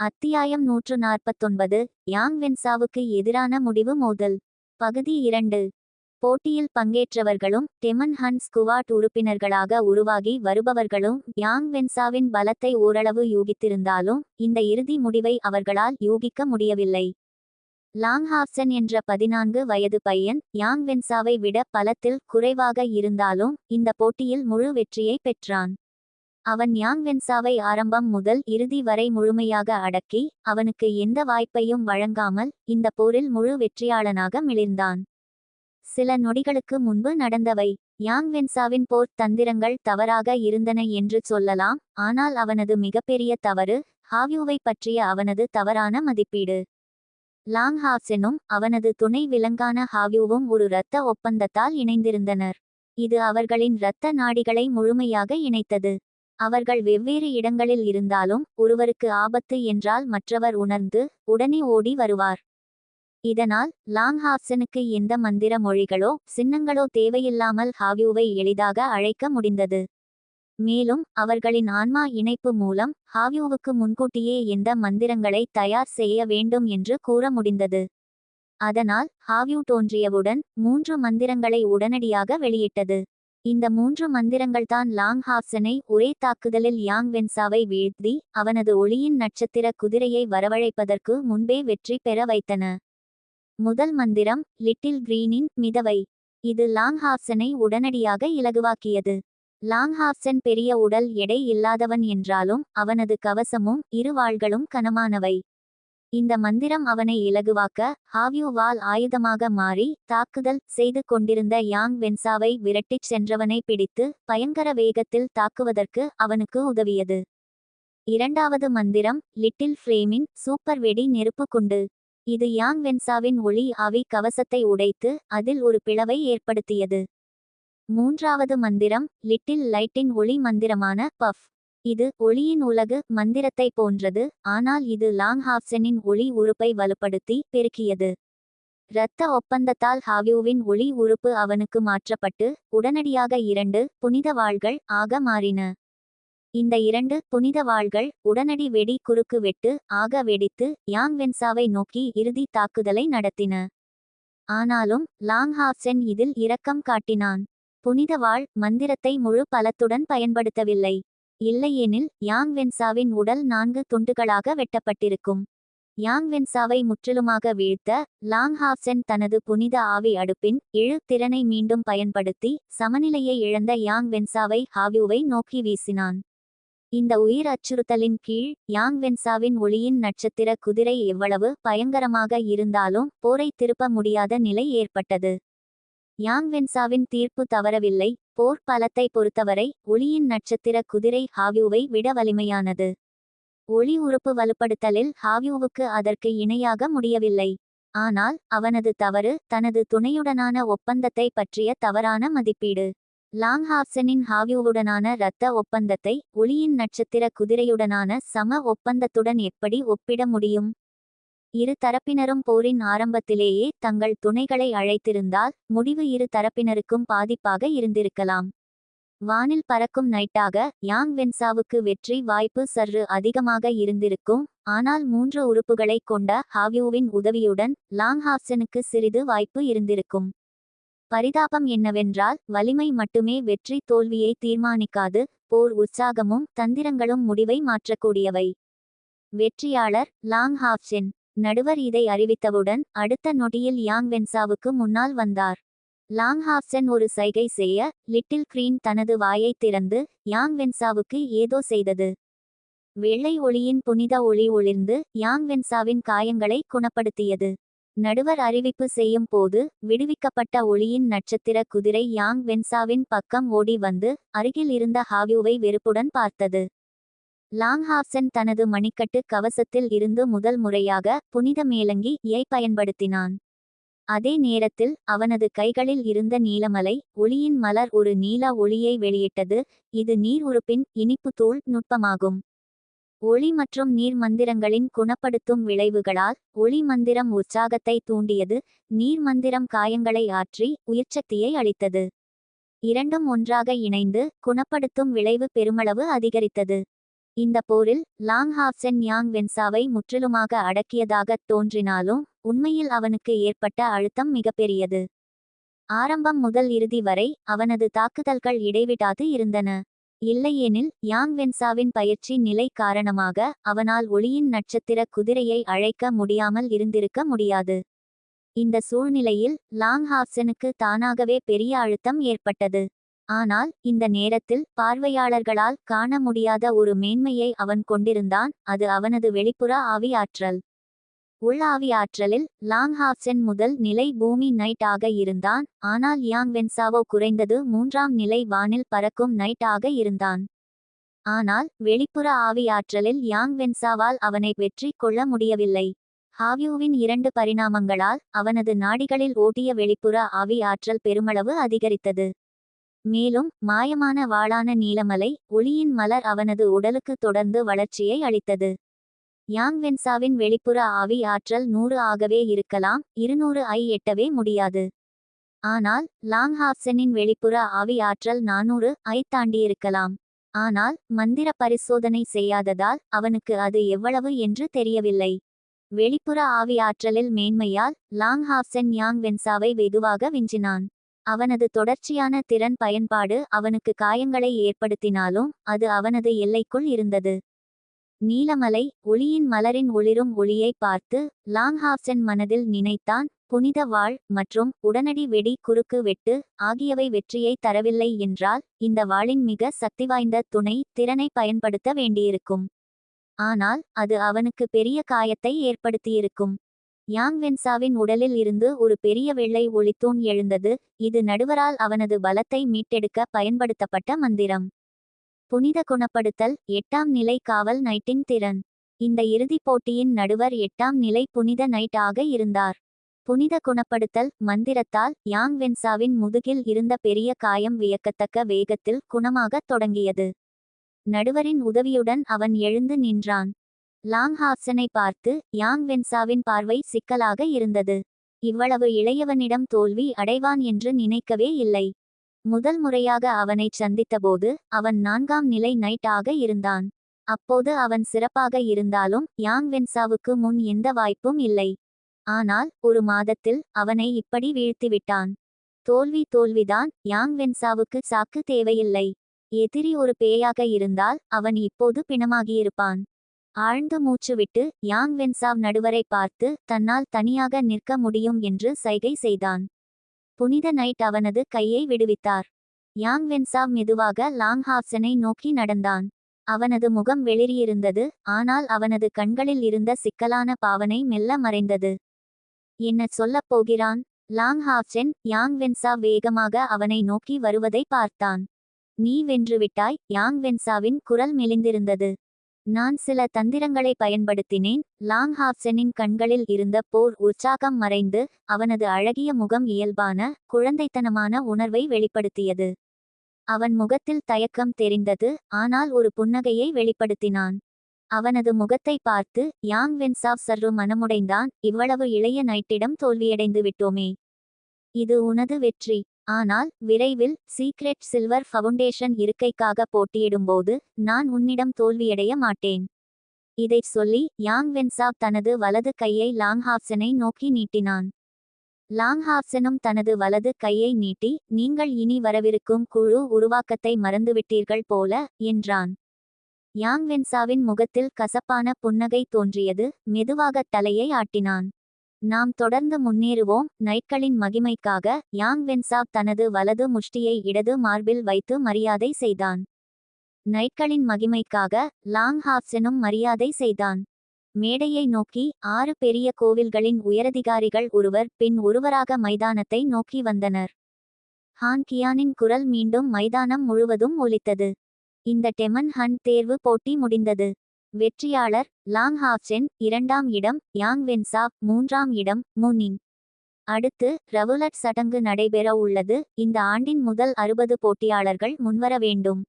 அத்தியாயம் நூற்று நாற்பத்தொன்பது யாங் வென்சாவுக்கு எதிரான முடிவு மோதல். பகுதி இரண்டு. போட்டியில் பங்கேற்றவர்களும் டெமன் ஹன் ஸ்குவாட் உறுப்பினர்களாக உருவாகி வருபவர்களும் யாங் வென்சாவின் பலத்தை ஓரளவு யூகித்திருந்தாலும் இந்த இறுதி முடிவை அவர்களால் யூகிக்க முடியவில்லை. லாங்ஹாப்சன் என்ற பதினான்கு வயது பையன் யாங் வென்சாவை விட பலத்தில் குறைவாக இருந்தாலும் இந்த போட்டியில் முழு வெற்றியை பெற்றான். அவன் யாங் வென்சாவை ஆரம்பம் முதல் இறுதி வரை முழுமையாக அடக்கி அவனுக்கு எந்த வாய்ப்பையும் வழங்காமல் இந்த போரில் முழு வெற்றியாளனாக மிளிர்ந்தான். சில நொடிகளுக்கு முன்பு நடந்தவை. யாங் வென்சாவின் போர் தந்திரங்கள் தவறாக இருந்தன என்று சொல்லலாம் ஆனால் அவனது மிகப்பெரிய தவறு ஹாவ்யூவை பற்றிய அவனது தவறான மதிப்பீடு. லாங் ஹாப்செனும் அவனது துணை விலங்கான ஹாவ்யூவும் ஒரு இரத்த ஒப்பந்தத்தால் இணைந்திருந்தனர். இது அவர்களின் இரத்த நாடிகளை முழுமையாக இணைத்தது. அவர்கள் வெவ்வேறு இடங்களில் இருந்தாலும் ஒருவருக்கு ஆபத்து என்றால் மற்றவர் உணர்ந்து உடனே ஓடி வருவார். இதனால் லாங் ஹாப்சனுக்கு எந்த மந்திர மொழிகளோ சின்னங்களோ தேவையில்லாமல் ஹாவியூவை எளிதாக அழைக்க முடிந்தது. மேலும் அவர்களின் ஆன்மா இணைப்பு மூலம் ஹாவியூவுக்கு முன்கூட்டியே எந்த மந்திரங்களை தயார் செய்ய வேண்டும் என்று கூற முடிந்தது. அதனால் ஹாவ்யூ தோன்றியவுடன் மூன்று மந்திரங்களை உடனடியாக வெளியிட்டது. இந்த மூன்று மந்திரங்கள்தான் லாங் ஹாப்சனை ஒரே தாக்குதலில் யாங் வென்சாவை வீழ்த்தி அவனது ஒளியின் நட்சத்திர குதிரையை வரவழைப்பதற்கு முன்பே வெற்றி பெற வைத்தன. முதல் மந்திரம் லிட்டில் கிரீனின் மிதவை. இது லாங் ஹாப்சனை உடனடியாக இலகுவாக்கியது. லாங் ஹாப்சன் பெரிய உடல் எடை இல்லாதவன் என்றாலும் அவனது கவசமும் இரு வாள்களும் கனமானவை. இந்த மந்திரம் அவனை இலகுவாக்க ஹாவியூ வால் ஆயுதமாக மாறி தாக்குதல் செய்து கொண்டிருந்த யாங் வென்சாவை விரட்டிச் சென்றவனை பிடித்து பயங்கர வேகத்தில் தாக்குவதற்கு அவனுக்கு உதவியது. இரண்டாவது மந்திரம் லிட்டில் ஃப்ரேமின் சூப்பர் வெடி நெருப்பு குண்டு. இது யாங் வென்சாவின் ஒளி ஆவி கவசத்தை உடைத்து அதில் ஒரு பிளவை ஏற்படுத்தியது. மூன்றாவது மந்திரம் லிட்டில் லைட்டின் ஒளி மந்திரமான பஃப். இது ஒளியின் உலகு மந்திரத்தை போன்றது ஆனால் இது லாங் ஹாப்சனின் ஒளி உறுப்பை வலுப்படுத்தி பெருக்கியது. இரத்த ஒப்பந்தத்தால் ஹாவியூவின் ஒளி உறுப்பு அவனுக்கு மாற்றப்பட்டு உடனடியாக இரண்டு புனித வாள்கள் ஆக மாறின. இந்த இரண்டு புனித வாள்கள் உடனடி வெடி குறுக்கு வெட்டு ஆக வெடித்து யாங் வென்சாவை நோக்கி இறுதி தாக்குதலை நடத்தின. ஆனாலும் லாங் ஹாப்சென் இதில் இரக்கம் காட்டினான். புனித வாள் மந்திரத்தை முழு பலத்துடன் பயன்படுத்தவில்லை. இல்லையெனில் யாங் வென்சாவின் உடல் நான்கு துண்டுகளாக வெட்டப்பட்டிருக்கும். யாங் வென்சாவை முற்றிலுமாக வீழ்த்த லாங் ஹாப்சென் தனது புனித ஆவி அடுப்பின் இழு திறனை மீண்டும் பயன்படுத்தி சமநிலையை இழந்த யாங் வென்சாவை ஹாவியூவை நோக்கி வீசினான். இந்த உயிர் அச்சுறுத்தலின் கீழ் யாங் வென்சாவின் ஒளியின் நட்சத்திர குதிரை எவ்வளவு பயங்கரமாக இருந்தாலும் போரை திருப்ப முடியாத நிலை ஏற்பட்டது. யாங் வென்சாவின் தீர்ப்பு தவறவில்லை போர் பலத்தை பொறுத்தவரை ஒளியின் நட்சத்திர குதிரை ஹாவியூவை விட வலிமையானது. ஒளி உறுப்பு வலுப்படுத்தலில் ஹாவியூவுக்கு அதற்கு இணையாக முடியவில்லை. ஆனால் அவனது தவறு தனது துணையுடனான ஒப்பந்தத்தை பற்றிய தவறான மதிப்பீடு. லாங் ஹாவியூவுடனான இரத்த ஒப்பந்தத்தை ஒளியின் நட்சத்திர குதிரையுடனான சம ஒப்பந்தத்துடன் எப்படி ஒப்பிட முடியும்? இரு தரப்பினரும் போரின் ஆரம்பத்திலேயே தங்கள் துணைகளை அழைத்திருந்தால் முடிவு இரு தரப்பினருக்கும் பாதிப்பாக இருந்திருக்கலாம். வானில் பறக்கும் நைட்டாக யாங் வென்சாவுக்கு வெற்றி வாய்ப்பு சற்று அதிகமாக இருந்திருக்கும் ஆனால் மூன்று உறுப்புகளை கொண்ட ஹாவியூவின் உதவியுடன் லாங் ஹாப்சனுக்கு சிறிது வாய்ப்பு இருந்திருக்கும். பரிதாபம் என்னவென்றால் வலிமை மட்டுமே வெற்றி தோல்வியை தீர்மானிக்காது போர் உற்சாகமும் தந்திரங்களும் முடிவை மாற்றக்கூடியவை. வெற்றியாளர் லாங் ஹாப்சென் நடுவர் இதை அறிவித்தவுடன் அடுத்த நொடியில் யாங் வென்சாவுக்கு முன்னால் வந்தார். லாங் ஹாப்சன் ஒரு சைகை செய்ய லிட்டில் கிரீன் தனது வாயை திறந்து யாங் வென்சாவுக்கு ஏதோ செய்தது. வெள்ளை ஒளியின் புனித ஒளி ஒளிர்ந்து யாங் வென்சாவின் காயங்களை குணப்படுத்தியது. நடுவர் அறிவிப்பு செய்யும் போது விடுவிக்கப்பட்ட ஒளியின் நட்சத்திர குதிரை யாங் வென்சாவின் பக்கம் ஓடி வந்து அருகில் இருந்த ஹாவியூவை வெறுப்புடன் பார்த்தது. லாங்ஹாப்சன் தனது மணிக்கட்டு கவசத்தில் இருந்து முதல் முறையாக புனித மேலங்கி யை பயன்படுத்தினான். அதே நேரத்தில் அவனது கைகளில் இருந்த நீலமலை ஒளியின் மலர் ஒரு நீல ஒளியை வெளியிட்டது. இது நீர் உறுப்பின் இனிப்பு தூள் நுட்பமாகும். ஒளி மற்றும் நீர் மந்திரங்களின் குணப்படுத்தும் விளைவுகளால் ஒளி மந்திரம் உற்சாகத்தை தூண்டியது. நீர் மந்திரம் காயங்களை ஆற்றி உயிர்ச்சக்தியை அளித்தது. இரண்டும் ஒன்றாக இணைந்து குணப்படுத்தும் விளைவு பெருமளவு அதிகரித்தது. இந்த போரில் லாங் ஹாப்சென் யாங் வென்சாவை முற்றிலுமாக அடக்கியதாகத் தோன்றினாலும் உண்மையில் அவனுக்கு ஏற்பட்ட அழுத்தம் மிகப்பெரியது. ஆரம்பம் முதல் இறுதி வரை அவனது தாக்குதல்கள் இடைவிடாது இருந்தன. இல்லையெனில் யாங் வென்சாவின் பயிற்சி நிலை காரணமாக அவனால் ஒளியின் நட்சத்திர குதிரையை அழைக்க முடியாமல் இருந்திருக்க முடியாது. இந்த சூழ்நிலையில் லாங் ஹாப்சனுக்கு தானாகவே பெரிய அழுத்தம் ஏற்பட்டது. ஆனால் இந்த நேரத்தில் பார்வையாளர்களால் காண முடியாத ஒரு மேன்மையை அவன் கொண்டிருந்தான் அது அவனது வெளிப்புற ஆவி ஆற்றல் உள் ஆவி ஆற்றலில் லாங் ஹாஃப்சென் முதல் நிலை பூமி நைட் ஆக இருந்தான் ஆனால் யாங் வென்சாவோ குறைந்தது மூன்றாம் நிலை வானில் பறக்கும் நைட் ஆக இருந்தான். ஆனால் வெளிப்புற ஆவி ஆற்றலில் யாங் வென்சாவால் அவனை வெற்றி கொள்ள முடியவில்லை. ஹாவ்யூவின் இரண்டு பரிணாமங்களால் அவனது நாடிகளில் ஓட்டிய வெளிப்புற ஆவி ஆற்றல் பெருமளவு அதிகரித்தது. மேலும் மாயமான வாளான நீலமலை ஒளியின் மலர் அவனது உடலுக்கு தொடர்ந்து வளர்ச்சியை அளித்தது. யாங் வென்சாவின் வெளிப்புற ஆவி ஆற்றல் நூறு ஆகவே இருக்கலாம் இருநூறு ஐ எட்டவே முடியாது. ஆனால் லாங் ஹாப்சனின் வெளிப்புற ஆவி ஆற்றல் நானூறு ஐ தாண்டியிருக்கலாம். ஆனால் மந்திர பரிசோதனை செய்யாததால் அவனுக்கு அது எவ்வளவு என்று தெரியவில்லை. வெளிப்புற ஆவி ஆற்றலில் மேன்மையால் லாங் ஹாப்சன் யாங் வென்சாவை வெகுவாக விஞ்சினான் அவனது தொடர்ச்சியான திறன் பயன்பாடு அவனுக்கு காயங்களை ஏற்படுத்தினாலும் அது அவனது எல்லைக்குள் இருந்தது. நீலமலை ஒளியின் மலரின் ஒளிரும் ஒளியை பார்த்து லாங்ஹாப்சன் மனதில் நினைத்தான் புனித வாழ் மற்றும் உடனடி வெடி குறுக்கு வெட்டு ஆகியவை வெற்றியை தரவில்லை என்றால் இந்த வாளின் மிக சக்திவாய்ந்த துணை திறனை பயன்படுத்த வேண்டியிருக்கும். ஆனால் அது அவனுக்கு பெரிய காயத்தை ஏற்படுத்தியிருக்கும். யாங் வென்சாவின் உடலில் இருந்து ஒரு பெரிய வெள்ளை ஒளித்தூண் எழுந்தது. இது நடுவரால் அவனது பலத்தை மீட்டெடுக்க பயன்படுத்தப்பட்ட மந்திரம். புனித குணப்படுத்தல். எட்டாம் நிலை காவல் நைட்டின் திறன். இந்த இறுதிப் போட்டியின் நடுவர் எட்டாம் நிலை புனித நைட் ஆக இருந்தார். புனித குணப்படுத்தல். மந்திரத்தால் யாங் வென்சாவின் முதுகில் இருந்த பெரிய காயம் வியக்கத்தக்க வேகத்தில் குணமாகத் தொடங்கியது. நடுவரின் உதவியுடன் அவன் எழுந்து நின்றான். லாங் ஹாப்சனை பார்த்து யாங் வென்சாவின் பார்வை சிக்கலாக இருந்தது. இவ்வளவு இளையவனிடம் தோல்வி அடைவான் என்று நினைக்கவே இல்லை. முதல் முறையாக அவனைச் சந்தித்தபோது அவன் நான்காம் நிலை நைட் ஆக இருந்தான். அப்போது அவன் சிறப்பாக இருந்தாலும் யாங் வென்சாவுக்கு முன் எந்த வாய்ப்பும் இல்லை. ஆனால் ஒரு மாதத்தில் அவனை இப்படி வீழ்த்திவிட்டான். தோல்வி தோல்விதான் யாங் வென்சாவுக்கு சாக்கு தேவையில்லை. எதிரி ஒரு பேயாக இருந்தால் அவன் இப்போது பிணமாகியிருப்பான். ஆழ்ந்து மூச்சுவிட்டு யாங் வென்சாவ் நடுவரை பார்த்து தன்னால் தனியாக நிற்க முடியும் என்று சைகை செய்தான். புனித நைட் அவனது கையை விடுவித்தார். யாங் வென்சாவ் மெதுவாக லாங் ஹாப்சனை நோக்கி நடந்தான். அவனது முகம் வெளிரியிருந்தது ஆனால் அவனது கண்களில் இருந்த சிக்கலான பாவனை மெல்ல மறைந்தது. என்ன சொல்லப் போகிறான்? லாங் ஹாப்சென் யாங் வென்சா வேகமாக அவனை நோக்கி வருவதை பார்த்தான். நீ வென்றுவிட்டாய் யாங் வென்சாவின் குரல் மெலிந்திருந்தது. நான் சில தந்திரங்களை பயன்படுத்தினேன். லாங் ஹாப்சனின் கண்களில் இருந்த போர் உற்சாகம் மறைந்து அவனது அழகிய முகம் இயல்பான குழந்தைத்தனமான உணர்வை வெளிப்படுத்தியது. அவன் முகத்தில் தயக்கம் தெரிந்தது ஆனால் ஒரு புன்னகையை வெளிப்படுத்தினான். அவனது முகத்தை பார்த்து யாங் வென்சாவ் சர்ரு மனமுடைந்தான் இவ்வளவு இளைய நைட்டிடம் தோல்வியடைந்து விட்டோமே இது உனது வெற்றி. ஆனால் விரைவில் சீக்ரெட் சில்வர் ஃபவுண்டேஷன் இருக்கைக்காக போட்டியிடும்போது நான் உன்னிடம் தோல்வியடைய மாட்டேன். இதைச் சொல்லி யாங் வென்சாப் தனது வலது கையை லாங்ஹாப்சனை நோக்கி நீட்டினான். லாங்ஹாப்சனும் தனது வலது கையை நீட்டி நீங்கள் இனி வரவிருக்கும் குழு உருவாக்கத்தை மறந்துவிட்டீர்கள் போல என்றான். யாங் வென்சாவின் முகத்தில் கசப்பான புன்னகை தோன்றியது மெதுவாக தலையை ஆட்டினான். நாம் தொடர்ந்து முன்னேறுவோம். நைட்களின் மகிமைக்காக யாங் வென்சாப் தனது வலது முஷ்டியை இடது மார்பில் வைத்து மரியாதை செய்தான். நைட்களின் மகிமைக்காக லாங் ஹாப்சனும் மரியாதை செய்தான். மேடையை நோக்கி ஆறு பெரிய கோவில்களின் உயரதிகாரிகள் ஒருவர் பின் ஒருவராக மைதானத்தை நோக்கி வந்தனர். ஹான் கியானின் குரல் மீண்டும் மைதானம் முழுவதும் ஒலித்தது. இந்த டெமன் ஹன் தேர்வு போட்டி முடிந்தது. வெற்றியாளர் லாங் ஹாப்சென் இரண்டாம் இடம் யாங் வென்சா மூன்றாம் இடம் முனின் அடுத்து ரவுலட் சடங்கு நடைபெற உள்ளது. இந்த ஆண்டின் முதல் அறுபது போட்டியாளர்கள் முன்வர வேண்டும்.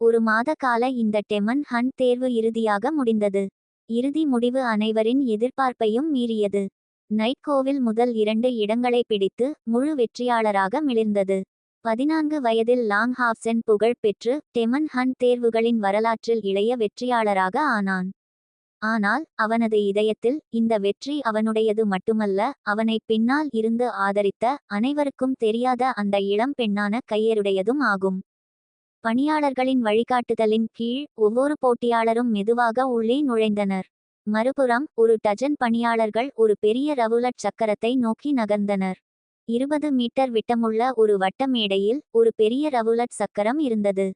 ஒரு மாத கால இந்த டெமன் ஹன் தேர்வு இறுதியாக முடிந்தது. இறுதி முடிவு அனைவரின் எதிர்பார்ப்பையும் மீறியது. நைட்கோவில் முதல் இரண்டு இடங்களை பிடித்து முழு வெற்றியாளராக மிளிர்ந்தது. பதினான்கு வயதில் லாங் ஹாப்சன் புகழ் பெற்று டெமன் ஹன் தேர்வுகளின் வரலாற்றில் இளைய வெற்றியாளராக ஆனான். ஆனால் அவனது இதயத்தில் இந்த வெற்றி அவனுடையது மட்டுமல்ல அவனை பின்னால் இருந்து ஆதரித்த அனைவருக்கும் தெரியாத அந்த இளம் பெண்ணான கையருடையதும் ஆகும். பணியாளர்களின் வழிகாட்டுதலின் கீழ் ஒவ்வொரு போட்டியாளரும் மெதுவாக உள்ளே நுழைந்தனர். மறுபுறம் ஒரு டஜன் பணியாளர்கள் ஒரு பெரிய ரவுலட் சக்கரத்தை நோக்கி நகர்ந்தனர். இருபது மீட்டர் விட்டமுள்ள ஒரு வட்ட மேடையில் ஒரு பெரிய ரவுலட் சக்கரம் இருந்தது.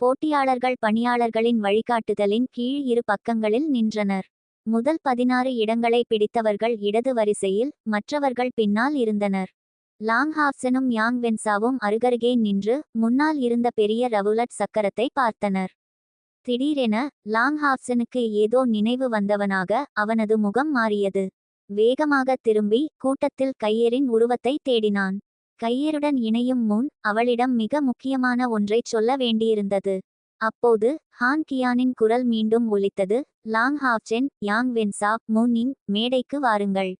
போட்டியாளர்கள் பணியாளர்களின் வழிகாட்டுதலின் கீழ் இரு பக்கங்களில் நின்றனர். முதல் பதினாறு இடங்களை பிடித்தவர்கள் இடது வரிசையில் மற்றவர்கள் பின்னால் இருந்தனர். லாங் ஹாப்சனும் யாங் வென்சாவும் அருகருகே நின்று முன்னால் இருந்த பெரிய ரவுலட் சக்கரத்தை பார்த்தனர். திடீரென லாங் ஹாப்சனுக்கு ஏதோ நினைவு வந்தவனாக அவனது முகம் மாறியது. வேகமாக திரும்பி கூட்டத்தில் கையேரின் உருவத்தை தேடினான். கையேருடன் இணையும் முன் அவளிடம் மிக முக்கியமான ஒன்றைச் சொல்ல வேண்டியிருந்தது. அப்போது ஹான் கியானின் குரல் மீண்டும் ஒலித்தது. லாங் ஹாப்சென் யாங் வென்சா முன்னிங் மேடைக்கு வாருங்கள்.